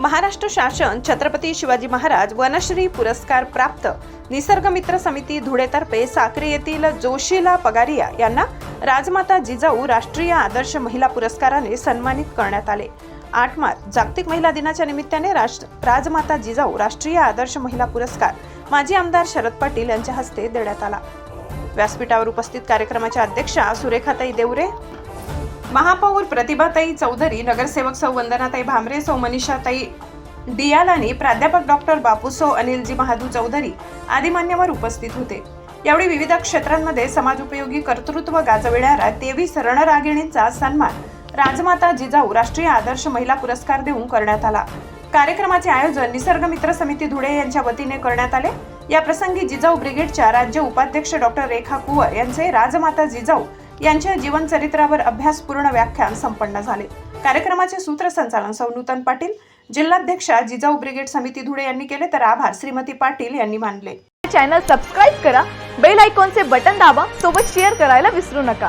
महाराष्ट्र शासन छत्रपती शिवाजी महाराज वनश्री पुरस्कार प्राप्त. निसर्गमित्र समिती धुळेतर्फे साक्री येथील जोशीला पगारिया यांना राजमाता जिजाऊ राष्ट्रीय आदर्श महिला पुरस्काराने सन्मानित करण्यात आले. आठ मार्च जागतिक महिला दिनाच्या निमित्ताने राष्ट्र राजमाता जिजाऊ राष्ट्रीय आदर्श महिला पुरस्कार माजी आमदार शरद पाटील यांच्या हस्ते देण्यात आला. व्यासपीठावर उपस्थित कार्यक्रमाच्या अध्यक्षा सुरेखाताई देवरे महापौर प्रतिभाताई चौधरी नगरसेवक सौ वंदनाताई भामरे सौ मनीषाताई डियालानी प्राध्यापक डॉक्टर बापूसो अनिलजी महादू चौधरी आदी मान्यवर उपस्थित होते. यावेळी विविध क्षेत्रांमध्ये समाजोपयोगी कर्तृत्व गाजविणाऱ्या तेवीस रणरागिणींचा सन्मान राजमाता जिजाऊ राष्ट्रीय आदर्श महिला पुरस्कार देऊन करण्यात आला. कार्यक्रमाचे आयोजन निसर्ग मित्र समिती धुळे यांच्या वतीने करण्यात आले. या प्रसंगी जिजाऊ ब्रिगेडच्या राज्य उपाध्यक्ष डॉक्टर रेखा कुवर यांचे राजमाता जिजाऊ यांच्या जीवनचरित्रावर अभ्यासपूर्ण व्याख्यान संपन्न झाले. कार्यक्रमाचे सूत्रसंचालन सौ नूतन पाटील जिल्हाध्यक्षा जिजाऊ ब्रिगेड समिती धुळे यांनी केले तर आभार. श्रीमती पाटील यांनी मानले. चॅनल सबस्क्राईब करा बेल आयकॉनचे बटन दाबा सोबत शेअर करायला विसरू नका.